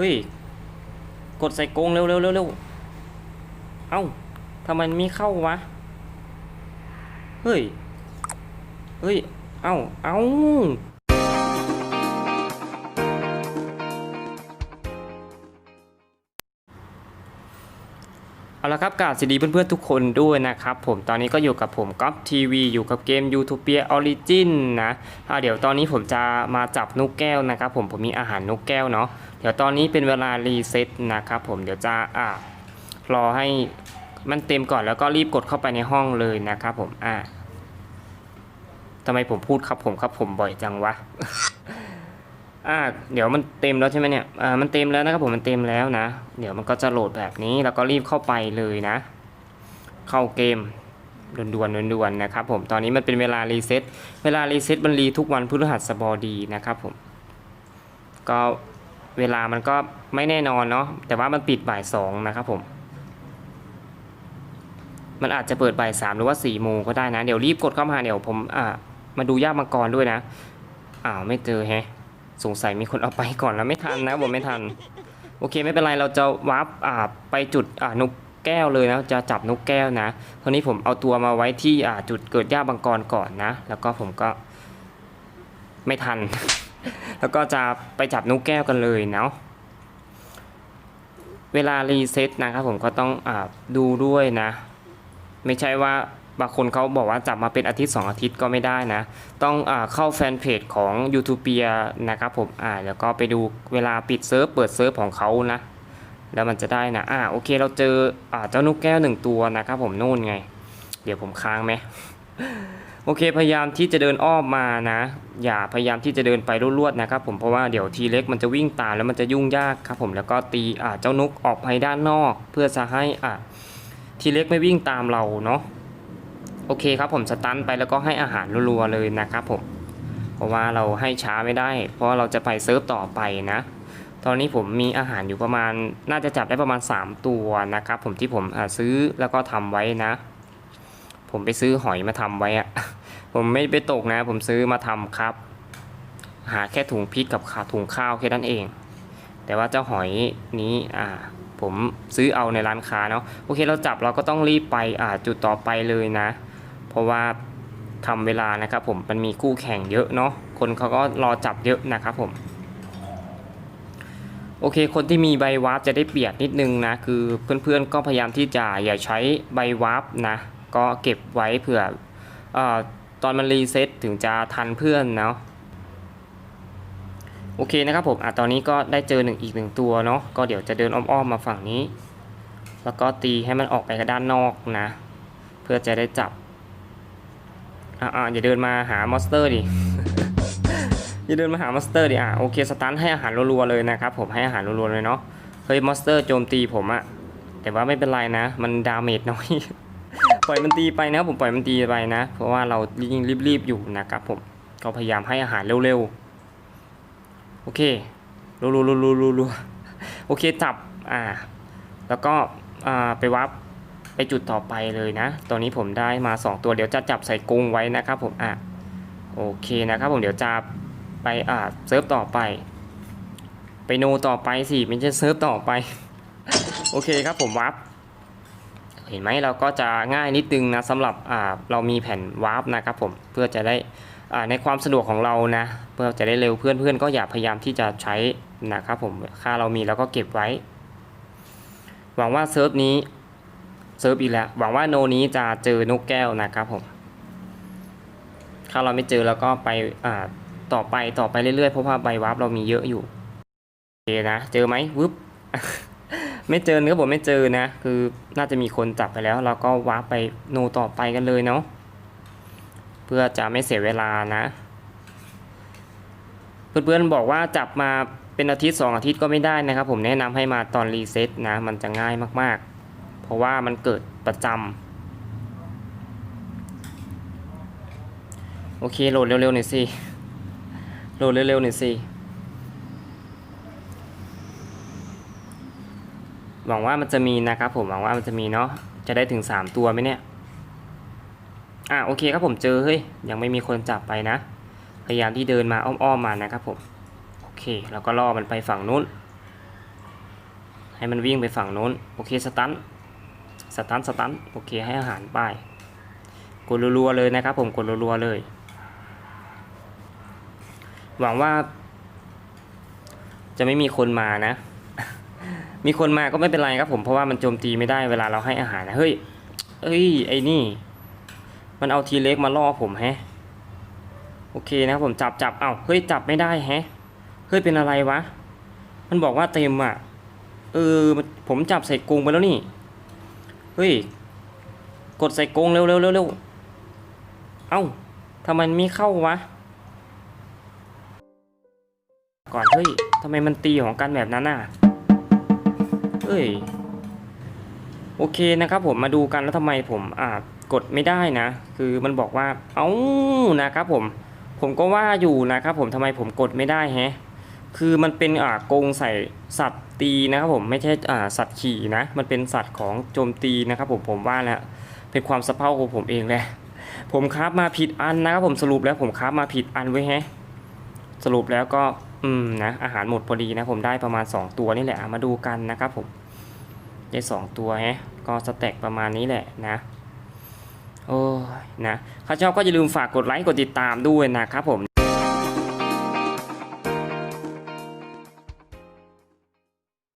ฮ้ย กดใส่กงเร็วเร็วเร็วเร็วเอ้าทำไมไม่เข้าวะ เฮ้ย เฮ้ย เอ้า เอ้า เอาละครับกาบสวัสดีเพื่อนๆทุกคนด้วยนะครับผมตอนนี้ก็อยู่กับผมก๊อฟทีวีอยู่กับเกม u t o p i a Origin นะอ่าเดี๋ยวตอนนี้ผมจะมาจับนกแก้วนะครับผมผมมีอาหารนกแก้วเนาะเดี๋ยวตอนนี้เป็นเวลารีเซ็ตนะครับผมเดี๋ยวจะอ่ารอให้มันเต็มก่อนแล้วก็รีบกดเข้าไปในห้องเลยนะครับผมอ่าทำไมผมพูดครับผมครับผมบ่อยจังวะ อ่าเดี๋ยวมันเต็มแล้วใช่ไหมเนี่ยอ่ามันเต็มแล้วนะครับผมมันเต็มแล้วนะ เดี๋ยวมันก็จะโหลดแบบนี้แล้วก็รีบเข้าไปเลยนะ เข้าเกมด่วนๆด่วนๆนะครับผมตอนนี้มันเป็นเวลารีเซ็ตเวลารีเซ็ตมันรีทุกวันพฤหัสบดีนะครับผมก็เวลามันก็ไม่แน่นอนเนาะแต่ว่ามันปิดบ่ายสองนะครับผมมันอาจจะเปิดบ่ายสามหรือว่าสี่โมงก็ได้นะ เดี๋ยวรีบกดเข้ามาเดี๋ยวผมอ่ามาดูย่ามังกรด้วยนะอ้าวไม่เจอแฮะ สงสัยมีคนเอาไปก่อนแล้วไม่ทันนะผมไม่ทัน โอเคไม่เป็นไรเราจะวาร์ปอ่าไปจุดอ่านกแก้วเลยนะจะจับนกแก้วนะคราวนี้ผมเอาตัวมาไว้ที่อ่าจุดเกิดหญ้าบังกรก่อนนะ แล้วก็ผมก็ไม่ทัน แล้วก็จะไปจับนกแก้วกันเลยเนาะเวลารีเซ็ตนะครับผมก็ต้องอ่าดูด้วยนะ ไม่ใช่ว่า บางคนเขาบอกว่าจับมาเป็นอาทิตย์ 2 อาทิตย์ก็ไม่ได้นะ ต้องอเข้าแฟนเพจของ y o u t u b e นะครับผมอ่าแล้วก็ไปดูเวลาปิดเซิร์ฟเปิดเซิร์ฟของเขานะ แล้วมันจะได้นะอ่าโอเคเราเจออ่าเจ้านกแก้วหนึ่งตัวนะครับผมนู่นไง เดี๋ยวผมค้างไหมโอเคพยายามที่จะเดินอ้อมมานะ อย่าพยายามที่จะเดินไปรวดๆนะครับผมเพราะว่าเดี๋ยวทีเล็กมันจะวิ่งตามแล้วมันจะยุ่งยากครับผมแล้วก็ตีอ่าเจ้านกออกไปด้านนอก เพื่อจะให้อ่าทีเล็กไม่วิ่งตามเราเนาะ โอเคครับผมสตันไปแล้วก็ให้อาหารรัวๆเลยนะครับผม เพราะว่าเราให้ช้าไม่ได้ เพราะเราจะไปเซิร์ฟต่อไปนะ ตอนนี้ผมมีอาหารอยู่ประมาณ น่าจะจับได้ประมาณ 3 ตัวนะครับผมที่ผมซื้อแล้วก็ทำไว้นะ ผมไปซื้อหอยมาทำไว้อะผมไม่ไปตกนะ ผมซื้อมาทำครับ หาแค่ถุงพริกกับขาถุงข้าวแค่นั้นเอง แต่ว่าเจ้าหอยนี้อ่าผมซื้อเอาในร้านค้าเนาะโอเคเราจับเราก็ต้องรีบไปอ่าจุดต่อไปเลยนะ เพราะว่าทำเวลานะครับผมมันมีคู่แข่งเยอะเนาะคนเขาก็รอจับเยอะนะครับผมโอเค คนที่มีใบวาร์ปจะได้เปรียบนิดนึงนะ คือเพื่อนๆก็พยายามที่จะอย่าใช้ใบวาร์ปนะ ก็เก็บไว้เผื่ออตอนมันรีเซ็ตถึงจะทันเพื่อนเนาะโอเคนะครับผมอะตอนนี้ก็ได้เจอหนึ่งอีกหนึ่งตัวเนาะก็เดี๋ยวจะเดินอ้อมๆมาฝั่งนี้ แล้วก็ตีให้มันออกไปด้านนอกนะ เพื่อจะได้จับ อ่าอย่าเดินมาหามอนสเตอร์ดิ อย่าเดินมาหามอนสเตอร์ดิ อะโอเคสตันให้อาหารรัวๆเลยนะครับผมให้อาหารรัวๆเลยเนาะ เฮ้ยมอนสเตอร์โจมตีผมอะแต่ว่าไม่เป็นไรนะ มันดาเมจน้อย ปล่อยมันตีไปนะผมปล่อยมันตีไปนะ เพราะว่าเรายิ่งรีบๆอยู่นะครับผม ก็พยายามให้อาหารเร็วๆ โอเครัวๆๆๆๆโอเคจับ อ่า แล้วก็ อ่า ไปวับ ไปจุดต่อไปเลยนะตอนนี้ผมได้มา 2 ตัวเดี๋ยวจะจับใส่กรงไว้นะครับผมอะโอเคนะครับผมเดี๋ยวจะไปอ่าเซิร์ฟต่อไป ไปโนต่อไปสิไม่ใช่เซิร์ฟต่อไป โอเคครับผมวาร์ปเห็นไหมเราก็จะง่ายนิดนึงนะสำหรับอ่าเรามีแผ่นวาร์ปนะครับผมเพื่อจะได้อ่าในความสะดวกของเรานะ เพื่อจะได้เร็วเพื่อนๆก็อย่าพยายามที่จะใช้นะครับผมค่าเรามีแล้วก็เก็บไว้ หวังว่าเซิร์ฟนี้ เซิร์ฟอีกแล้ว หวังว่าโนนี้จะเจอนกแก้วนะครับผม ถ้าเราไม่เจอแล้วก็ไปอ่าต่อไปต่อไปเรื่อยๆ เพราะว่าใบวาร์ปเรามีเยอะอยู่โอเคนะ เจอไหมวึบไม่เจอเนื้อผมไม่เจอนะ คือน่าจะมีคนจับไปแล้ว เราก็วาร์ปไปโนต่อไปกันเลยเนาะเพื่อจะไม่เสียเวลานะ เพื่อนๆบอกว่าจับมาเป็นอาทิตย์สองอาทิตย์ก็ไม่ได้นะครับ ผมแนะนำให้มาตอนรีเซ็ตนะ มันจะง่ายมากๆ ราะว่ามันเกิดประจำโอเคโหลดเร็วๆหน่อยสิโหลดเร็วๆหน่อยสิหวังว่ามันจะมีนะครับผมหวังว่ามันจะมีเนาะจะได้ถึง 3 ตัวไหมเนี่ยอะโอเคครับผมเจอเฮ้ยยังไม่มีคนจับไปนะ พยายามที่เดินมาอ้อมๆมานะครับผมโอเคแล้วก็ล่อมันไปฝั่งนู้นให้มันวิ่งไปฝั่งโน้นโอเคสตัน สตันสตันโอเคให้อาหารไปกดรัวๆเลยนะครับ ผมกดรัวๆเลย หวังว่า จะไม่มีคนมานะ มีคนมาก็ไม่เป็นไรครับ ผมเพราะว่ามันโจมตีไม่ได้เวลาเราให้อาหารนะเฮ้ยเอ้ยไอ้นี่ มันเอาทีเล็กมาล่อผมแฮะโอเคนะผมจับจับเอ้าเฮ้ยจับไม่ได้แฮะเฮ้ยเป็นอะไรวะ มันบอกว่าเต็มอะ เออผมจับใส่กรงไปแล้วนี่ ฮ้ย กดใส่กงเร็วเร็วเร็วเร็วเอ้าทำไมมันไม่เข้าวะ ก่อนเฮ้ยทำไมมันตีของกันแบบนั้นน่ะเอ้ย โอเคนะครับผมมาดูกันแล้วทำไมผมอ่ากดไม่ได้นะ คือมันบอกว่า เอ้านะครับผม ผมก็ว่าอยู่นะครับผมทำไมผมกดไม่ได้แฮะ คือมันเป็นอ่ากงใส่สัตว์ตีนะครับผมไม่ใช่อ่าสัตว์ขี่นะมันเป็นสัตว์ของโจมตีนะครับผมผมว่าแล้วเป็นความสะเพร่าของผมเองแหละผมครามาผิดอันนะครับผมสรุปแล้วผมครามาผิดอันไว้แฮะสรุปแล้วก็อืมนะอาหารหมดพอดีนะผมได้ประมาณ 2 ตัวนี่แหละมาดูกันนะครับผมได้สองตัวฮะก็สแต็กประมาณนี้แหละนะโอ้ยนะถ้าชอบก็อย่าลืมฝากกดไลค์กดติดตามด้วยนะครับผม